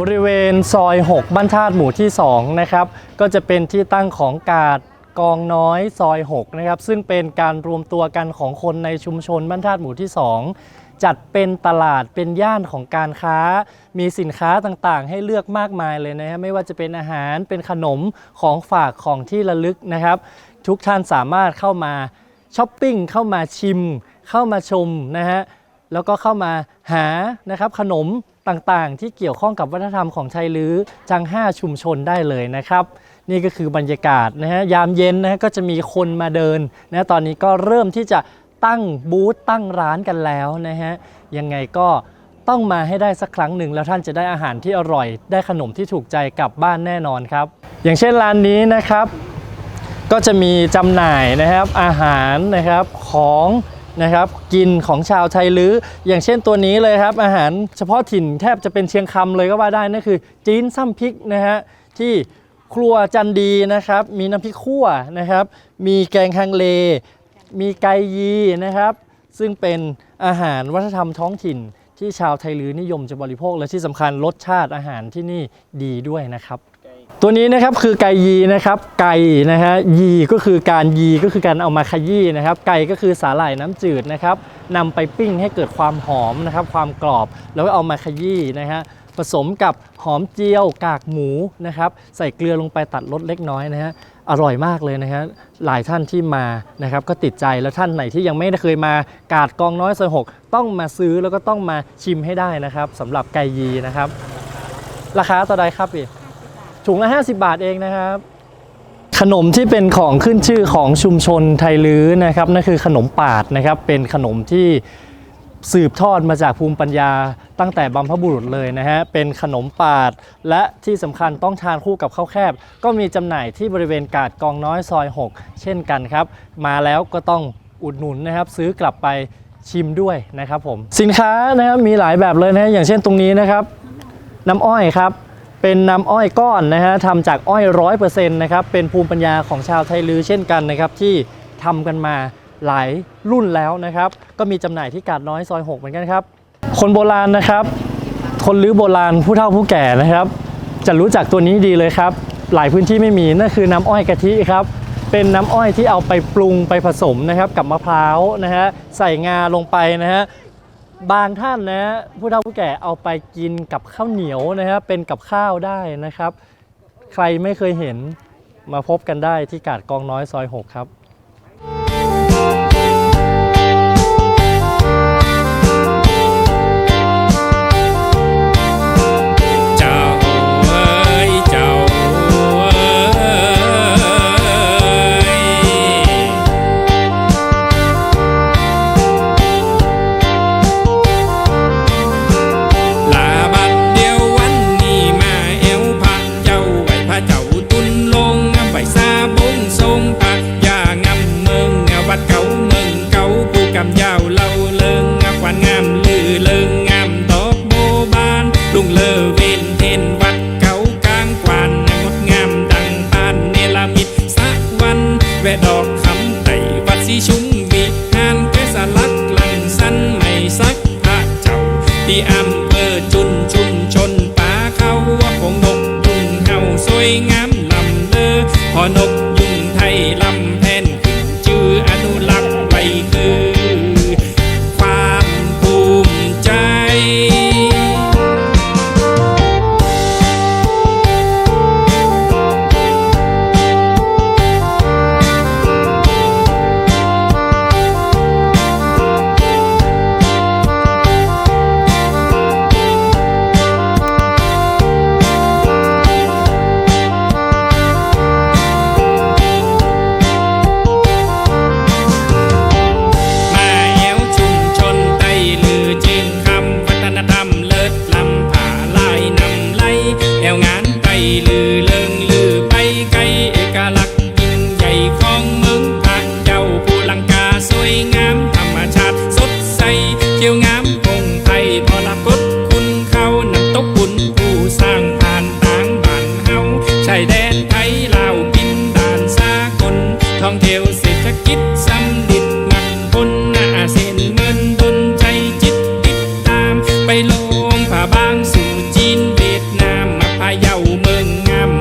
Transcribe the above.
บริเวณซอย 6 บ้านธาตุหมู่ที่ 2 นะครับ ก็จะเป็นที่ตั้งของกาดกองน้อยซอย 6 นะครับ ซึ่งเป็นการรวมตัวกันของคนในชุมชนบ้านธาตุหมู่ที่ 2 จัดเป็นตลาดเป็นย่านของการค้า มีสินค้าต่างๆ ให้เลือกมากมายเลยนะฮะไม่ว่าจะเป็นอาหารเป็นขนมของฝากของที่ระลึกนะครับ ทุกท่านสามารถเข้ามาช้อปปิ้งเข้ามาชิม เข้ามาชมนะฮะแล้วก็เข้ามาหานะครับขนม ต่างๆ ที่เกี่ยวข้องกับวัฒนธรรมของไทยลื้อจัง5ชุมชนได้เลยนะครับ นี่ก็คือบรรยากาศนะฮะยามเย็นนะฮะก็จะมีคนมาเดินนะตอนนี้ก็เริ่มที่จะตั้งบูธตั้งร้านกันแล้วนะฮะยังไงก็ต้องมาให้ได้สักครั้งหนึ่งแล้วท่านจะได้อาหารที่อร่อย ได้ขนมที่ถูกใจกลับบ้านแน่นอนครับ อย่างเช่นร้านนี้นะครับ ก็จะมีจำหน่ายนะครับอาหารนะครับของ นะครับกินของชาวไทยลื้ออย่างเช่นตัวนี้เลยครับ อาหารเฉพาะถิ่นแทบจะเป็นเชียงคำเลยก็ว่าได้นั่นคือ จีนซ้ำพริกนะฮะที่ครัวจันดีนะครับ มีน้ำพริกขั่วนะครับ มีแกงฮังเล มีไก่ยีนะครับ ซึ่งเป็นอาหารวัฒนธรรมท้องถิ่นที่ชาวไทยลื้อนิยมจะบริโภคและที่สำคัญรสชาติอาหารที่นี่ดีด้วยนะครับ ตัวนี้นะครับคือไก่ยีนะครับไก่นะฮะยีก็คือการยีก็คือการเอามาขยี้นะครับ ไก่ก็คือสาหร่ายน้ำจืดนะครับนำไปปิ้งให้เกิดความหอมนะครับความกรอบแล้วก็เอามาขยี้นะฮะผสมกับหอมเจียวกากหมูนะครับใส่เกลือลงไปตัดรสเล็กน้อยนะฮะอร่อยมากเลยนะฮะหลายท่านที่มานะครับก็ติดใจแล้วท่านไหนที่ยังไม่เคยมากาดกองน้อยซอยหกต้องมาซื้อแล้วก็ต้องมาชิมให้ได้นะครับสำหรับไก่ยีนะครับ ราคาต่อใดครับพี่ ถุงละ 50 บาทเองนะครับ ขนมที่เป็นของขึ้นชื่อของชุมชนไทยลื้อนะครับนั่นคือขนมปาดนะครับ เป็นขนมที่สืบทอดมาจากภูมิปัญญาตั้งแต่บรรพบุรุษเลยนะฮะ เป็นขนมปาด และที่สำคัญต้องทานคู่กับข้าวแคบ ก็มีจำหน่ายที่บริเวณกาดกองน้อยซอย 6 เช่นกันครับ มาแล้วก็ต้องอุดหนุนนะครับ ซื้อกลับไปชิมด้วยนะครับผม สินค้านะครับมีหลายแบบเลยนะฮะอย่างเช่นตรงนี้นะครับ น้ำอ้อยครับ เป็นน้ำอ้อยก้อนนะฮะทำจากอ้อยร้อยเปอร์เซ็นต์นะครับเป็นภูมิปัญญาของชาวไทยลือเช่นกันนะครับที่ทำกันมาหลายรุ่นแล้วนะครับ ก็มีจำหน่ายที่กาดน้อยซอย 6 เหมือนกันครับ คนโบราณนะครับ คนลือโบราณผู้เฒ่าผู้แก่นะครับ จะรู้จักตัวนี้ดีเลยครับ หลายพื้นที่ไม่มีนั่นคือน้ำอ้อยกะทิครับเป็นน้ำอ้อยที่เอาไปปรุงไปผสมนะครับ กับมะพร้าวนะฮะใส่งาลงไปนะฮะ บางท่านนะผู้เฒ่าผู้แก่เอาไปกินกับข้าวเหนียวนะครับเป็นกับข้าวได้นะครับ ใครไม่เคยเห็นมาพบกันได้ที่กาดกองน้อยซอย 6 ครับ กำยาวเล่าเลิงงาควันงามลือเลิงงามดอกโบบานลุงเลอเวนเทนวัดเก่ากลางกวานงดงามดังปานเนลามิดสักวันแวะดอกคำไต่วัดสีชุมวิหารแกสลักลังสันไม่สักพระเจ้าที่อำเภอจุนชุมชนป่าเขาว่าคงนกยุงเห่าสวยงามลำเลอพอนก งาม